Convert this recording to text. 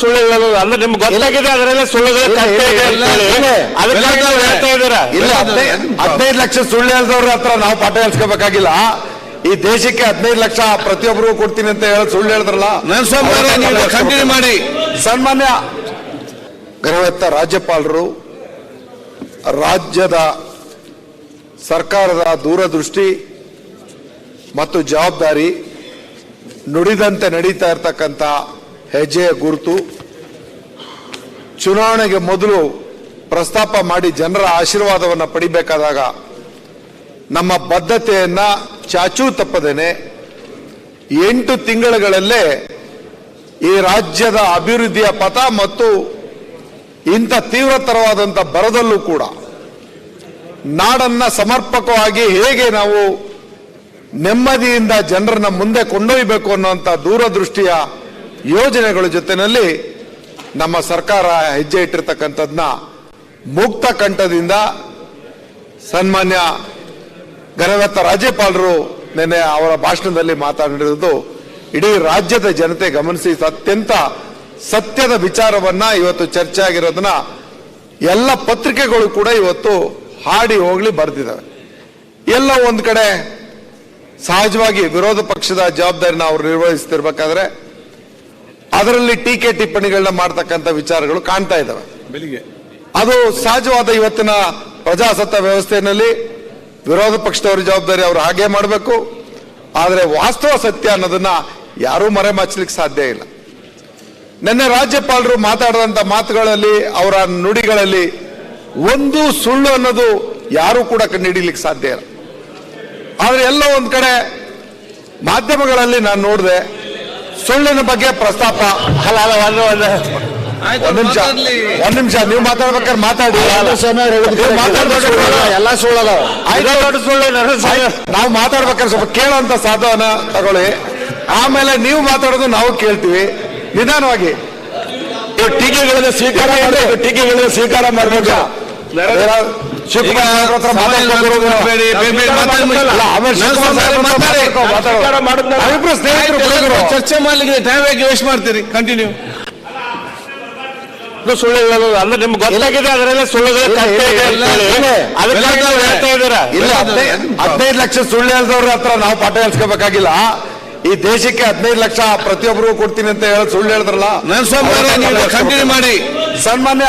ಸುಳ್ಳು ಹೇಳೋದು ಅಂದ್ರೆ ನಿಮ್ಗೆ ಗೊತ್ತಾಗಿದೆ ಅದರಲ್ಲೇ ಸುಳ್ಳುಗಳು ಇಲ್ಲ, ಇದೆ ಇಲ್ಲ, ಅಂತ ಹೇಳಿ. ಇಲ್ಲ. ಅದಕ್ಕಾಗಿ ನೀವು ಹೇಳ್ತಾ ಇದ್ದೀರಾ? ಇಲ್ಲ ಹದಿನೈದು ಲಕ್ಷ ಸುಳ್ಳು ಹೇಳ್ದವ್ರ ಹತ್ರ ನಾವು ಪಾಠ ಹೇಳ್ಸ್ಕೋಬೇಕಾಗಿಲ್ಲ. ಈ ದೇಶಕ್ಕೆ ಹದಿನೈದು ಲಕ್ಷ ಪ್ರತಿಯೊಬ್ಬರಿಗೂ ಕೊಡ್ತೀನಿ ಅಂತ ಹೇಳಿ ಸುಳ್ಳು ಹೇಳಿದ್ರಲ್ಲ ಮಾಡಿ. ಸನ್ಮಾನ್ಯ ಗೃಹತ್ತ ರಾಜ್ಯಪಾಲರು ರಾಜ್ಯದ ಸರ್ಕಾರದ ದೂರದೃಷ್ಟಿ ಮತ್ತು ಜವಾಬ್ದಾರಿ ನುಡಿದಂತೆ ನಡೀತಾ ಇರ್ತಕ್ಕಂಥ ಹೆಜ್ಜೆಯ ಗುರುತು. ಚುನಾವಣೆಗೆ ಮೊದಲು ಪ್ರಸ್ತಾಪ ಮಾಡಿ ಜನರ ಆಶೀರ್ವಾದವನ್ನು ಪಡಿಬೇಕಾದಾಗ ನಮ್ಮ ಬದ್ಧತೆಯನ್ನ ಚಾಚೂ ತಪ್ಪದೇನೆ ಎಂಟು ತಿಂಗಳುಗಳಲ್ಲೇ ಈ ರಾಜ್ಯದ ಅಭಿವೃದ್ಧಿಯ ಪಥ ಮತ್ತು ಇಂಥ ತೀವ್ರತರವಾದಂಥ ಬರದಲ್ಲೂ ಕೂಡ ನಾಡನ್ನ ಸಮರ್ಪಕವಾಗಿ ಹೇಗೆ ನಾವು ನೆಮ್ಮದಿಯಿಂದ ಜನರನ್ನ ಮುಂದೆ ಕೊಂಡೊಯ್ಯಬೇಕು ಅನ್ನುವಂಥ ದೂರದೃಷ್ಟಿಯ ಯೋಜನೆಗಳ ಜೊತೆಯಲ್ಲಿ ನಮ್ಮ ಸರ್ಕಾರ ಹೆಜ್ಜೆ ಇಟ್ಟಿರ್ತಕ್ಕಂಥದ್ನ ಮುಕ್ತ ಕಂಠದಿಂದ ಸನ್ಮಾನ್ಯ ಗಣವತ್ತ ರಾಜ್ಯಪಾಲರು ನಿನ್ನೆ ಅವರ ಭಾಷಣದಲ್ಲಿ ಮಾತನಾಡಿರೋದು ಇಡೀ ರಾಜ್ಯದ ಜನತೆ ಗಮನಿಸಿ ಅತ್ಯಂತ ಸತ್ಯದ ವಿಚಾರವನ್ನ ಇವತ್ತು ಚರ್ಚೆ ಆಗಿರೋದನ್ನ ಎಲ್ಲ ಪತ್ರಿಕೆಗಳು ಕೂಡ ಇವತ್ತು ಹಾಡಿ ಹೋಗ್ಲಿ ಬರೆದಿದ್ದಾವೆ. ಎಲ್ಲ ಒಂದ್ ಕಡೆ ಸಹಜವಾಗಿ ವಿರೋಧ ಪಕ್ಷದ ಜವಾಬ್ದಾರಿನ ಅವರು ನಿರ್ವಹಿಸ್ತಿರ್ಬೇಕಾದ್ರೆ ಅದರಲ್ಲಿ ಟೀಕೆ ಟಿಪ್ಪಣಿಗಳನ್ನ ಮಾಡ್ತಕ್ಕಂಥ ವಿಚಾರಗಳು ಕಾಣ್ತಾ ಇದ್ದಾವೆ ಅದು ಸಹಜವಾದ ಇವತ್ತಿನ ಪ್ರಜಾಸತ್ತ ವ್ಯವಸ್ಥೆಯಲ್ಲಿ ವಿರೋಧ ಪಕ್ಷದವರ ಜವಾಬ್ದಾರಿ ಅವರು ಹಾಗೆ ಮಾಡಬೇಕು. ಆದರೆ ವಾಸ್ತವ ಸತ್ಯ ಅನ್ನೋದನ್ನ ಯಾರೂ ಮರೆಮಾಚಲಿಕ್ಕೆ ಸಾಧ್ಯ ಇಲ್ಲ. ನಿನ್ನೆ ರಾಜ್ಯಪಾಲರು ಮಾತಾಡಿದಂಥ ಮಾತುಗಳಲ್ಲಿ ಅವರ ನುಡಿಗಳಲ್ಲಿ ಒಂದು ಸುಳ್ಳು ಅನ್ನೋದು ಯಾರೂ ಕೂಡ ಕಂಡುಹಿಡಿಯಲಿಕ್ಕೆ ಸಾಧ್ಯ ಇಲ್ಲ. ಆದರೆ ಎಲ್ಲ ಒಂದು ಕಡೆ ಮಾಧ್ಯಮಗಳಲ್ಲಿ ನಾನು ನೋಡಿದೆ ಸುಳ್ಳಿನ ಬಗ್ಗೆ ಪ್ರಸ್ತಾಪ. ಅಲ್ಲ ಅಲ್ಲ ಒಂದು ಒಂದು ನಿಮಿಷ. ಒಂದ್ ನಿಮಿಷ ನೀವು ಮಾತಾಡ್ಬೇಕಾದ್ರೆ ಮಾತಾಡಿ. ಎಲ್ಲ ಸುಳ್ಳಲ್ಲ ಆಯ್ತು. ದೊಡ್ಡ ಸುಳ್ಳು ನನ್ನ ನಾವು ಮಾತಾಡ್ಬೇಕಾದ್ರೆ ಸ್ವಲ್ಪ ಕೇಳೋಂತ ಸಾಧವನ ತಗೊಳ್ಳಿ. ಆಮೇಲೆ ನೀವು ಮಾತಾಡೋದು ನಾವು ಕೇಳ್ತೀವಿ. ನಿಧಾನವಾಗಿ. ಟೀಕೆಗಳನ್ನ ಸ್ವೀಕಾರ ಟೀಕೆಗಳನ್ನ ಸ್ವೀಕಾರ ಮಾಡಬೇಕು. ಚರ್ಚೆ ಮಾಡ್ಲಿಕ್ಕೆ ಟೈಮ್ ಯಾಕೆ ವೇಸ್ಟ್ ಮಾಡ್ತೀರಿ. ಕಂಟಿನ್ಯೂ ಸುಳ್ಳು ಹೇಳೋದು ಅಂದ್ರೆ ನಿಮ್ಗೆ ಗೊತ್ತಾಗಿದೆ ಅದರಲ್ಲೇ ಸುಳ್ಳುಗಳು ಹೇಳ್ತಾ ಇದ್ದೀರಾ? ಇಲ್ಲ ಹದಿನೈದು ಹದಿನೈದು ಲಕ್ಷ ಸುಳ್ಳು ಹೇಳ್ದವ್ರ ಹತ್ರ ನಾವು ಪಾಠ ಹೇಳ್ಸ್ಕೋಬೇಕಾಗಿಲ್ಲ. ಈ ದೇಶಕ್ಕೆ ಹದಿನೈದು ಲಕ್ಷ ಪ್ರತಿಯೊಬ್ಬರಿಗೂ ಕೊಡ್ತೀನಿ ಅಂತ ಹೇಳಿ ಸುಳ್ಳು ಹೇಳಿದ್ರಲ್ಲ ಕಂಟಿನ್ಯೂ ಮಾಡಿ. ಸನ್ಮಾನ್ಯ